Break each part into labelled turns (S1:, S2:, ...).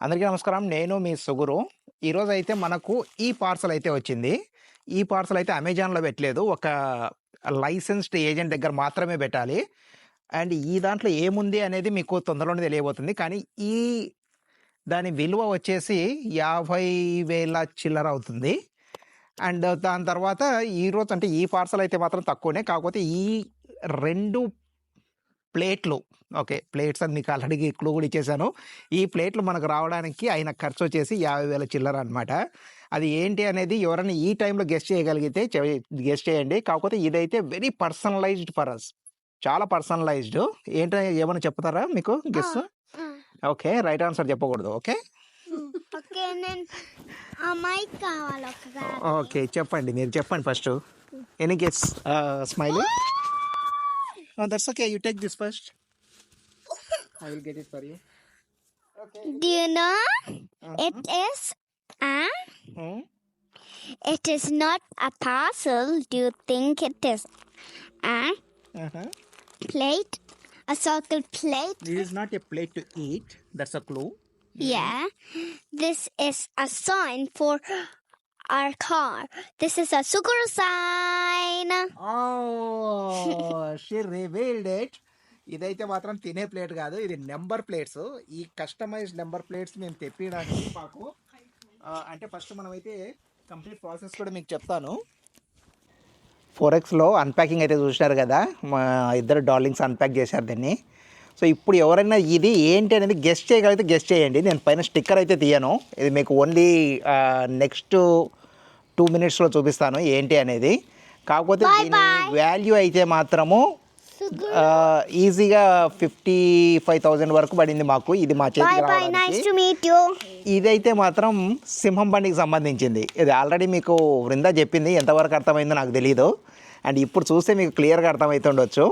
S1: అందరికీ నమస్కారం. నేను మీ సుగురు. ఈరోజు అయితే మనకు ఈ పార్సల్ అయితే వచ్చింది. ఈ పార్సల్ అయితే అమెజాన్లో పెట్టలేదు. ఒక లైసెన్స్డ్ ఏజెంట్ దగ్గర మాత్రమే పెట్టాలి. అండ్ ఈ దాంట్లో ఏముంది అనేది మీకు తొందరలోనే తెలియబోతుంది. కానీ ఈ దాని విలువ వచ్చేసి యాభై వేల చిల్లర అవుతుంది. అండ్ దాని తర్వాత ఈ రోజు అంటే ఈ పార్సల్ అయితే మాత్రం తక్కువనే. కాకపోతే ఈ రెండు ప్లేట్లు. ఓకే. ప్లేట్స్ అని మీకు ఆల్రెడీ క్లూ కూడా ఇచ్చేసాను. ఈ ప్లేట్లు మనకు రావడానికి అయిన ఖర్చు వచ్చేసి యాభై వేల చిల్లర అనమాట అది ఏంటి అనేది ఎవరైనా ఈ టైంలో గెస్ట్ చేయగలిగితే గెస్ట్ చేయండి. కాకపోతే ఇదైతే వెరీ పర్సనలైజ్డ్ ఫర్ అస్ చాలా పర్సనలైజ్డ్. ఏంటో ఏమైనా చెప్తారా మీకు గెస్ట్? ఓకే. రైట్ ఆన్సర్ చెప్పకూడదు. ఓకే.
S2: ఓకే
S1: చెప్పండి. మీరు చెప్పండి first. Any guess No, that's okay. You take this first. I will get it for you. Okay.
S2: Do you know? Uh-huh. It is a. Hmm? It is not a parcel. Do you think it is a uh-huh. plate? A circle plate?
S1: This is not a plate to eat. That's a clue.
S2: Yeah. Hmm. This is a sign for our car. This is a Suguru sign.
S1: Oh, she revealed it. ఇదైతే మాత్రం తినే plate కాదు ఇది number plates ఈ customized number plates మేము తెప్పించడానికి మాకు అంటే ఫస్ట్ మనమైతే కంప్లీట్ ప్రాసెస్ కూడా మీకు చెప్తాను ఫోరెక్స్లో అన్ప్యాకింగ్ అయితే చూసినారు కదా మా ఇద్దరు డార్లింగ్స్ అన్ప్యాక్ చేశారు దీన్ని సో ఇప్పుడు ఎవరైనా ఇది ఏంటి అనేది గెస్ట్ చేయగలిగితే గెస్ట్ చేయండి. నేను పైన స్టిక్కర్ అయితే తీయను. ఇది మీకు ఓన్లీ నెక్స్ట్ టూ మినిట్స్లో చూపిస్తాను ఏంటి అనేది. కాకపోతే దీని వాల్యూ అయితే మాత్రము ఈజీగా ఫిఫ్టీ ఫైవ్ థౌజండ్ వరకు పడింది మాకు. ఇది మా చేతికి. ఇదైతే మాత్రం సింహం బండికి సంబంధించింది. ఇది ఆల్రెడీ మీకు వృందా చెప్పింది. ఎంతవరకు అర్థమైందో నాకు తెలియదు అండ్ ఇప్పుడు చూస్తే మీకు క్లియర్గా అర్థమవుతుండొచ్చు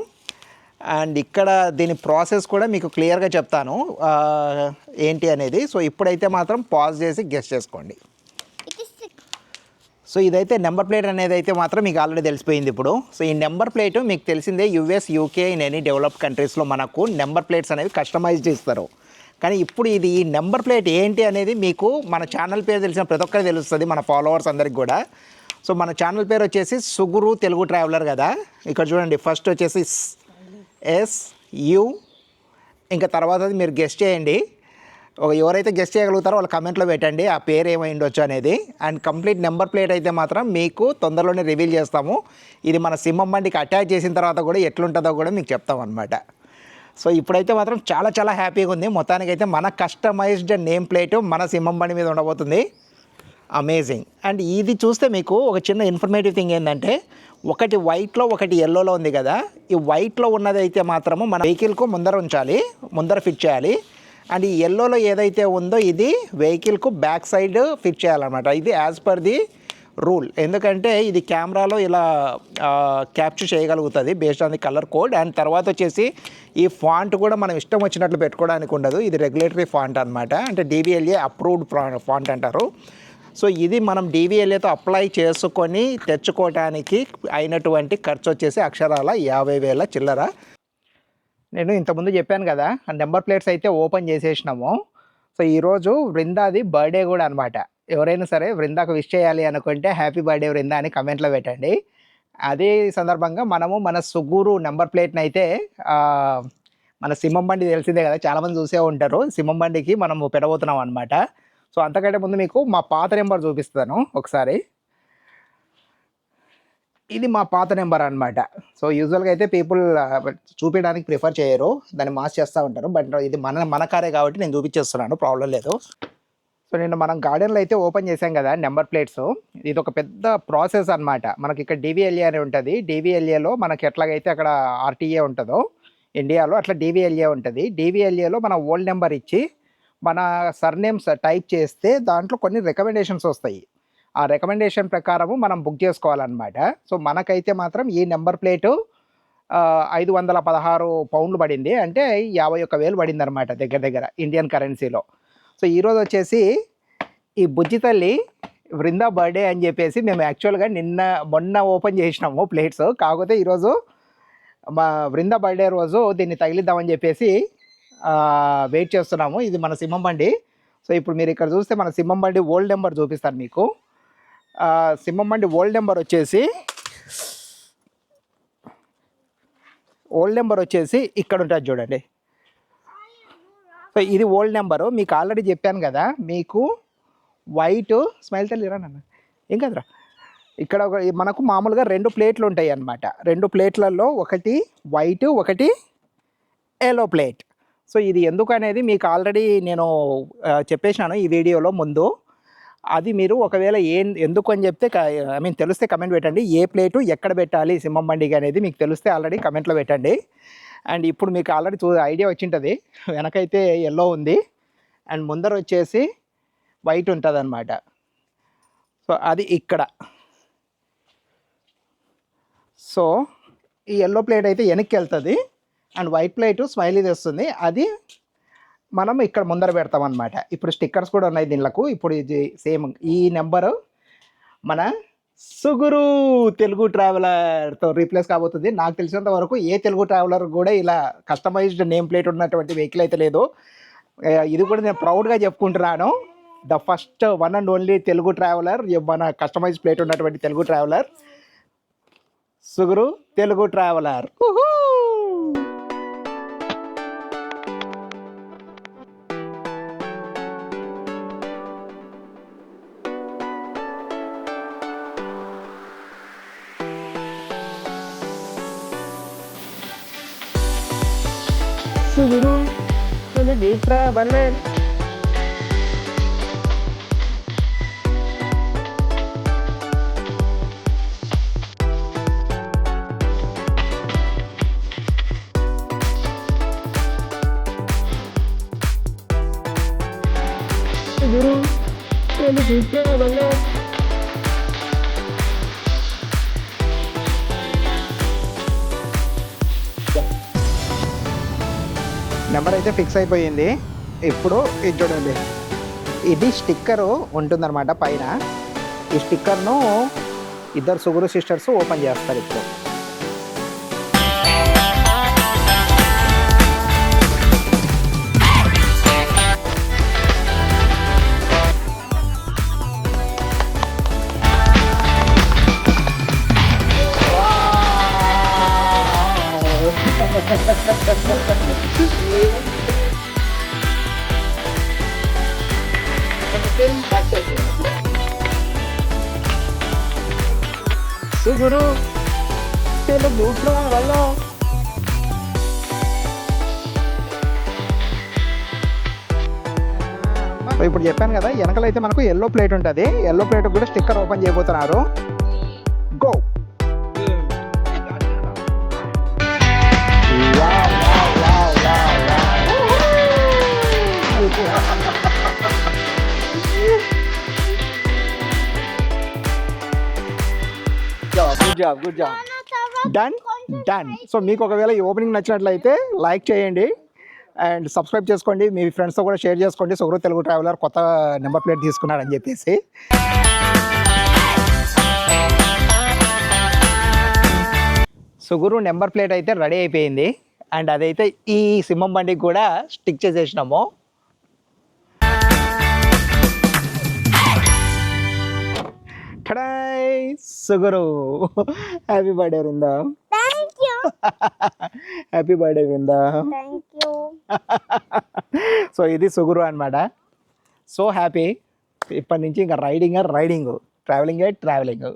S1: అండ్ ఇక్కడ దీని ప్రాసెస్ కూడా మీకు క్లియర్గా చెప్తాను. ఏంటి అనేది. సో ఇప్పుడైతే మాత్రం పాజ్ చేసి గెస్ట్ చేసుకోండి. సో ఇదైతే నెంబర్ ప్లేట్ అనేది అయితే మాత్రం మీకు ఆల్రెడీ తెలిసిపోయింది ఇప్పుడు. సో ఈ నెంబర్ ప్లేట్ మీకు తెలిసిందే US UK in any developed కంట్రీస్లో మనకు నెంబర్ ప్లేట్స్ అనేవి కస్టమైజ్ చేస్తారు. కానీ ఇప్పుడు ఇది ఈ నెంబర్ ప్లేట్ ఏంటి అనేది మీకు మన ఛానల్ పేరు తెలిసిన ప్రతి ఒక్కరికి తెలుస్తుంది మన ఫాలోవర్స్ అందరికి కూడా. సో మన ఛానల్ పేరు వచ్చేసి సుగురు తెలుగు ట్రావెలర్ కదా. ఇక్కడ చూడండి ఫస్ట్ వచ్చేసి ఎస్ యు ఇంకా తర్వాత అది మీరు గెస్ట్ చేయండి. ఒక ఎవరైతే గెస్ట్ చేయగలుగుతారో వాళ్ళ కమెంట్లో పెట్టండి ఆ పేరు ఏమై ఉండొచ్చు అనేది. అండ్ కంప్లీట్ నెంబర్ ప్లేట్ అయితే మాత్రం మీకు తొందరలోనే రివీల్ చేస్తాము. ఇది మన సింహం బండికి అటాచ్ చేసిన తర్వాత కూడా ఎట్లుంటుందో కూడా మీకు చెప్తాం అనమాట సో ఇప్పుడైతే మాత్రం చాలా చాలా హ్యాపీగా ఉంది. మొత్తానికైతే మన కస్టమైజ్డ్ నేమ్ ప్లేట్ మన సింహం బండి మీద ఉండబోతుంది. అమేజింగ్ అండ్ ఇది చూస్తే మీకు ఒక చిన్న ఇన్ఫర్మేటివ్ థింగ్ ఏంటంటే ఒకటి వైట్లో ఒకటి ఎల్లోలో ఉంది కదా. ఈ వైట్లో ఉన్నది అయితే మాత్రము మన వెహికల్కు ముందర ఉంచాలి ముందర ఫిట్ చేయాలి. అండ్ ఈ ఎల్లోలో ఏదైతే ఉందో ఇది వెహికల్కు బ్యాక్ సైడ్ ఫిట్ చేయాలన్నమాట. ఇది యాజ్ పర్ ది రూల్ ఎందుకంటే ఇది కెమెరాలో ఇలా క్యాప్చర్ చేయగలుగుతుంది based on the colour code and తర్వాత వచ్చేసి ఈ ఫాంట్ కూడా మనం ఇష్టం వచ్చినట్లు పెట్టుకోవడానికి ఉండదు. ఇది రెగ్యులేటరీ ఫాంట్ అనమాట అంటే డీబీఎల్ఏ అప్రూవ్డ్ ఫాంట్ అంటారు. సో ఇది మనం డివిఎల్ఏతో అప్లై చేసుకొని తెచ్చుకోవడానికి అయినటువంటి ఖర్చు వచ్చేసి అక్షరాల యాభై వేల చిల్లర. నేను ఇంతకుముందు చెప్పాను కదా ఆ నెంబర్ ప్లేట్స్ అయితే ఓపెన్ చేసేసినాము. సో ఈరోజు వృందాది బర్త్డే కూడా అనమాట ఎవరైనా సరే వృందాకు విష్ చేయాలి అనుకుంటే హ్యాపీ బర్త్డే వృందా అని కమెంట్లో పెట్టండి. అదే సందర్భంగా మనము మన సుగూరు నెంబర్ ప్లేట్ని అయితే మన సింహం బండి తెలిసిందే కదా చాలామంది చూసే ఉంటారు. సింహం బండికి మనము పెడబోతున్నాం అనమాట సో అంతకంటే ముందు మీకు మా పాత నెంబర్ చూపిస్తాను ఒకసారి. ఇది మా పాత నెంబర్ అనమాట సో యూజువల్గా అయితే పీపుల్ చూపించడానికి ప్రిఫర్ చేయరు. దాన్ని మాస్ చేస్తూ ఉంటారు. బట్ ఇది మన మన కారే కాబట్టి నేను చూపించేస్తున్నాను. ప్రాబ్లం లేదు. సో నేను మనం గార్డెన్లో అయితే ఓపెన్ చేసాం కదా నెంబర్ ప్లేట్స్. ఇది ఒక పెద్ద ప్రాసెస్ అన్నమాట. మనకి ఇక్కడ డివిఎల్ఏ అని ఉంటుంది. డివిఎల్ఏలో మనకి ఎట్లాగైతే అక్కడ ఆర్టీఏ ఉంటుందో ఇండియాలో అట్లా డివిఎల్ఏ ఉంటుంది. డివిఎల్ఏలో మన ఓల్డ్ నెంబర్ ఇచ్చి మన సర్నేమ్స్ టైప్ చేస్తే దాంట్లో కొన్ని రికమెండేషన్స్ వస్తాయి. ఆ రికమెండేషన్ ప్రకారము మనం బుక్ చేసుకోవాలన్నమాట. సో మనకైతే మాత్రం ఈ నెంబర్ ప్లేటు ఐదు వందల పదహారు పౌండ్లు పడింది. అంటే యాభై ఒక్క వేలు పడింది అనమాట దగ్గర దగ్గర ఇండియన్ కరెన్సీలో. సో ఈరోజు వచ్చేసి ఈ బుజ్జి తల్లి వృందా బర్త్డే అని చెప్పేసి మేము యాక్చువల్గా నిన్న మొన్న ఓపెన్ చేసినాము ప్లేట్స్. కాకపోతే ఈరోజు మా వృందా బర్త్డే రోజు దీన్ని తగిలిద్దామని చెప్పేసి వెయిట్ చేస్తున్నాము. ఇది మన సింహం బండి. సో ఇప్పుడు మీరు ఇక్కడ చూస్తే మన సింహం బండి ఓల్డ్ నెంబర్ చూపిస్తాను మీకు. సింహం బండి ఓల్డ్ నెంబర్ వచ్చేసి ఓల్డ్ నెంబర్ వచ్చేసి ఇక్కడ ఉంటుంది చూడండి. సో ఇది ఓల్డ్ నెంబరు మీకు ఆల్రెడీ చెప్పాను కదా మీకు వైట్ స్మైల్ తల్లిరా నాన్న. ఏం కదరా? ఇక్కడ ఒక మనకు మామూలుగా రెండు ప్లేట్లు ఉంటాయి అన్నమాట. రెండు ప్లేట్లలో ఒకటి వైట్ ఒకటి ఎల్లో ప్లేట్ సో ఇది ఎందుకు అనేది మీకు ఆల్రెడీ నేను చెప్పేశాను ఈ వీడియోలో ముందు. అది మీరు ఒకవేళ ఏం ఎందుకు అని చెప్తే ఐ మీన్ తెలిస్తే కమెంట్ పెట్టండి. ఏ ప్లేటు ఎక్కడ పెట్టాలి సింహం బండికి అనేది మీకు తెలిస్తే ఆల్రెడీ కమెంట్లో పెట్టండి. అండ్ ఇప్పుడు మీకు ఆల్రెడీ చూ ఐడియా వచ్చింటుంది. వెనకైతే ఎల్లో ఉంది. అండ్ ముందర వచ్చేసి వైట్ ఉంటుంది అనమాట సో అది ఇక్కడ. సో ఈ ఎల్లో ప్లేట్ అయితే వెనక్కి వెళ్తుంది. అండ్ వైట్ ప్లేట్ స్మైలీ తెస్తుంది. అది మనం ఇక్కడ ముందర పెడతాం అనమాట ఇప్పుడు స్టిక్కర్స్ కూడా ఉన్నాయి దీనిలకు. ఇప్పుడు ఇది సేమ్ ఈ నెంబరు మన సుగురు తెలుగు ట్రావెలర్తో రీప్లేస్ కాబోతుంది. నాకు తెలిసినంత వరకు ఏ తెలుగు ట్రావెలర్ కూడా ఇలా కస్టమైజ్డ్ నేమ్ ప్లేట్ ఉన్నటువంటి వెహికల్ అయితే లేదు. ఇది కూడా నేను ప్రౌడ్గా చెప్పుకుంటున్నాను. The first one and only Telugu traveller మన కస్టమైజ్ ప్లేట్ ఉన్నటువంటి Telugu traveller. Suguru Telugu traveller. Telugu traveller Suguru Telugu traveller number అయితే ఫిక్స్ అయిపోయింది. ఇప్పుడు ఇది చూడండి. ఇది స్టిక్కరు ఉంటుందన్నమాట పైన. ఈ స్టిక్కర్ను ఇద్దరు సుగురు సిస్టర్స్ ఓపెన్ చేస్తారు ఇప్పుడు. సుగురు తెలుగు వల్ల. సో ఇప్పుడు చెప్పాను కదా వెనకలైతే మనకు ఎల్లో ప్లేట్ ఉంటుంది. ఎల్లో ప్లేట్ కూడా స్టిక్కర్ ఓపెన్ చేయబోతున్నారు. Go good job good job done done so మీకు ఒకవేళ ఈ ఓపెనింగ్ నచ్చినట్లయితే లైక్ చేయండి అండ్ సబ్స్క్రైబ్ చేసుకోండి. మీ ఫ్రెండ్స్తో కూడా షేర్ చేసుకోండి. సుగ్రు తెలుగు ట్రావెలర్ కొత్త నెంబర్ ప్లేట్ తీసుకున్నాడని చెప్పేసి. సుగురు నెంబర్ ప్లేట్ అయితే రెడీ అయిపోయింది. అండ్ అదైతే ఈ సింహం బండికి కూడా stick చేసేసినాము. Tada Suguru. Happy birthday
S2: you.
S1: Happy birthday
S2: you.
S1: So ఇది సుగురు అనమాట సో హ్యాపీ ఇప్పటి నుంచి ఇంకా riding riding travelling travelling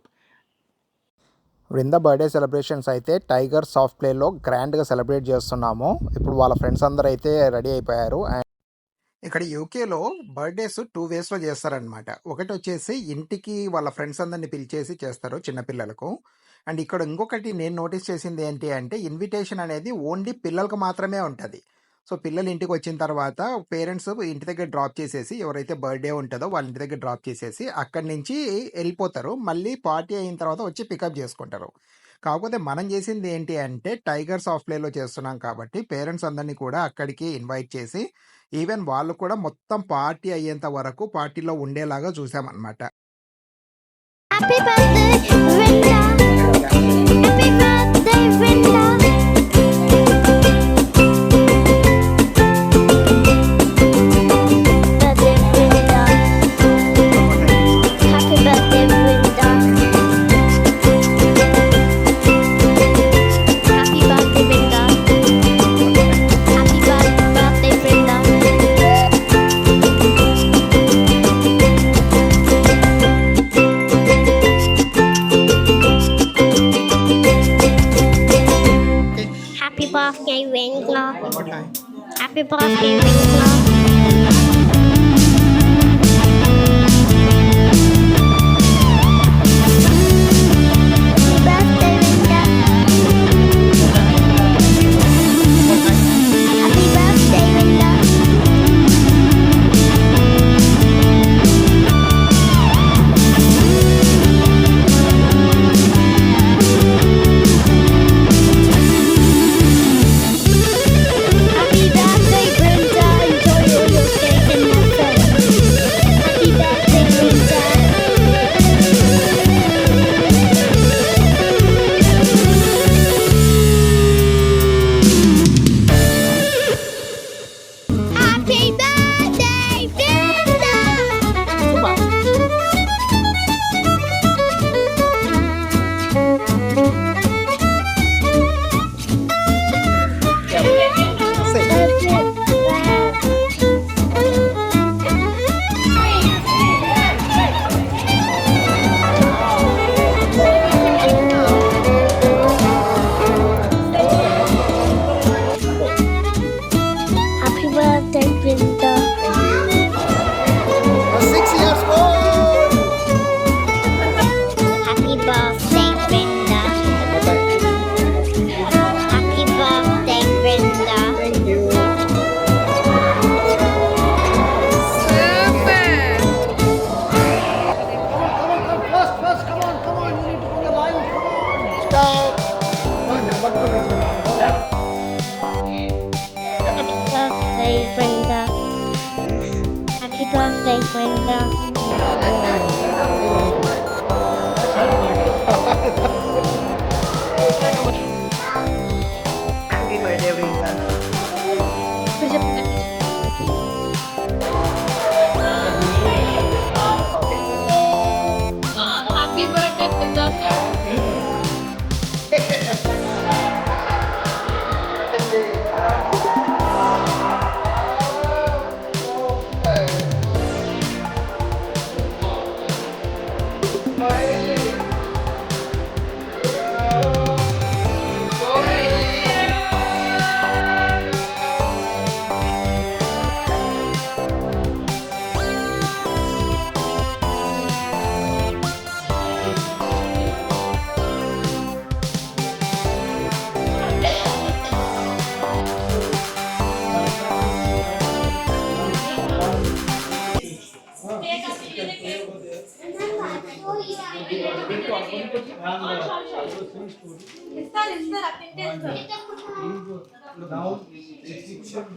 S1: Vrinda birthday celebrations అయితే టైగర్ సాఫ్ట్ ప్లేలో గ్రాండ్గా సెలబ్రేట్ చేస్తున్నాము. ఇప్పుడు వాళ్ళ ఫ్రెండ్స్ అందరూ అయితే రెడీ అయిపోయారు. అండ్ ఇక్కడ యూకేలో బర్త్డేస్ టూ వేస్లో చేస్తారనమాట ఒకటి వచ్చేసి ఇంటికి వాళ్ళ ఫ్రెండ్స్ అందరిని పిలిచేసి చేస్తారు చిన్నపిల్లలకు అండ్ ఇక్కడ ఇంకొకటి నేను నోటీస్ చేసింది ఏంటి అంటే ఇన్విటేషన్ అనేది ఓన్లీ పిల్లలకు మాత్రమే ఉంటుంది. సో పిల్లలు ఇంటికి వచ్చిన తర్వాత పేరెంట్స్ ఇంటి దగ్గర డ్రాప్ చేసేసి ఎవరైతే బర్త్డే ఉంటుందో వాళ్ళ ఇంటి దగ్గర డ్రాప్ చేసేసి అక్కడి నుంచి వెళ్ళిపోతారు. మళ్ళీ పార్టీ అయిన తర్వాత వచ్చి పికప్ చేసుకుంటారు. కాకపోతే మనం చేసింది ఏంటి అంటే టైగర్ సాఫ్ట్వేర్లో చేస్తున్నాం కాబట్టి పేరెంట్స్ అందరినీ కూడా అక్కడికి ఇన్వైట్ చేసి ఈవెన్ వాళ్ళు కూడా మొత్తం పార్టీ అయ్యేంత వరకు పార్టీలో ఉండేలాగా చూసామన్నమాట.
S2: happy birthday, Winslow.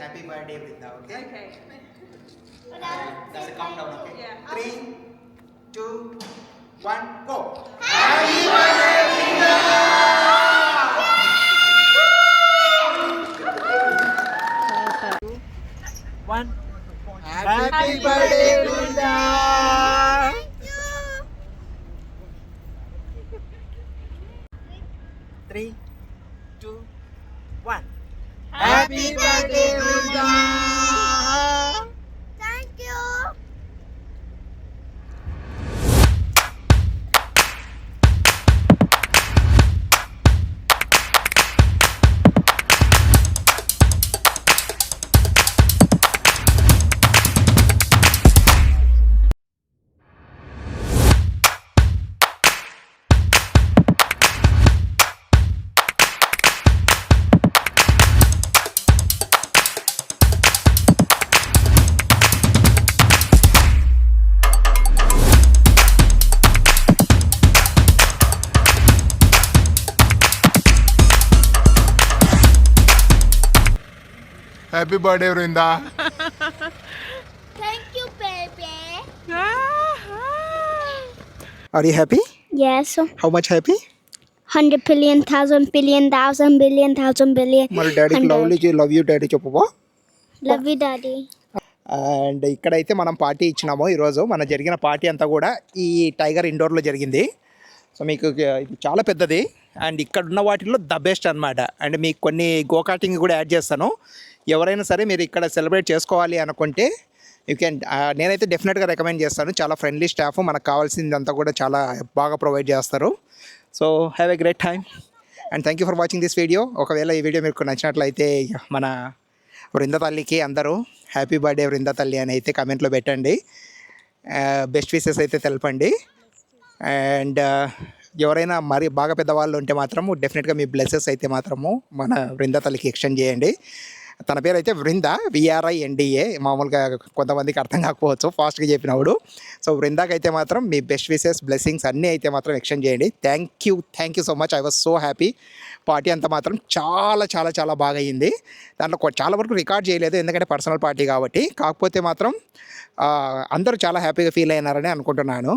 S2: happy birthday
S1: Brinda, okay? Okay. That's a countdown, okay? Three, two, one, go! One.
S3: Happy birthday Vrinda
S2: Thank you, baby.
S1: Are you happy?
S2: Yes.
S1: How much happy?
S2: Hundred billion, thousand billion, thousand billion, thousand billion.
S1: మరి డాడీకి
S2: Hundred.
S1: Lovely love you daddy చెప్పవా
S2: Love you, daddy.
S1: And ఇక్కడైతే మనం party ఇచ్చినాము ఈరోజు మన జరిగిన party అంతా కూడా ఈ టైగర్ ఇండోర్లో జరిగింది సో మీకు ఇది చాలా పెద్దది అండ్ ఇక్కడ ఉన్న వాటిల్లో ద బెస్ట్ అనమాట అండ్ మీకు కొన్ని గోకాటింగ్ కూడా యాడ్ చేస్తాను ఎవరైనా సరే మీరు ఇక్కడ సెలబ్రేట్ చేసుకోవాలి అనుకుంటే యూ కెన్ నేనైతే డెఫినెట్గా రికమెండ్ చేస్తాను. చాలా ఫ్రెండ్లీ స్టాఫ్ మనకు కావాల్సిందంతా కూడా చాలా బాగా ప్రొవైడ్ చేస్తారు. So have a great time and thank you for watching this video ఒకవేళ ఈ వీడియో మీకు నచ్చినట్లయితే మన వృంద తల్లికి అందరూ హ్యాపీ బర్త్డే వృంద తల్లి అని అయితే కమెంట్లో పెట్టండి. బెస్ట్ విషెస్ అయితే తెలపండి. అండ్ ఎవరైనా మరి బాగా పెద్దవాళ్ళు ఉంటే మాత్రము డెఫినెట్గా మీ బ్లెస్సెస్ అయితే మాత్రము మన వృంద తల్లికి ఎక్స్టెండ్ చేయండి. తన పేరు అయితే వృంద విఆర్ఐ ఎన్డిఏ మామూలుగా కొంతమందికి అర్థం కాకపోవచ్చు ఫాస్ట్గా చెప్పినప్పుడు సో వృందాకి అయితే మాత్రం మీ బెస్ట్ విషెస్ బ్లెస్సింగ్స్ అన్నీ అయితే మాత్రం ఎక్స్చేంజ్ చేయండి. Thank you thank you so much. I was so happy. Party అంతా మాత్రం చాలా చాలా చాలా బాగా అయ్యింది దాంట్లో చాలా వరకు రికార్డ్ చేయలేదు ఎందుకంటే పర్సనల్ పార్టీ కాబట్టి. కాకపోతే మాత్రం అందరూ చాలా హ్యాపీగా ఫీల్ అయినారని అనుకుంటున్నాను.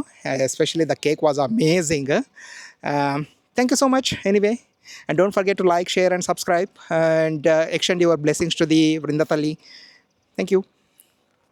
S1: Especially the cake was amazing. Thank you so much. Anyway. And don't forget to like, share, and subscribe and uh, extend your blessings to the Vrindatali. Thank you.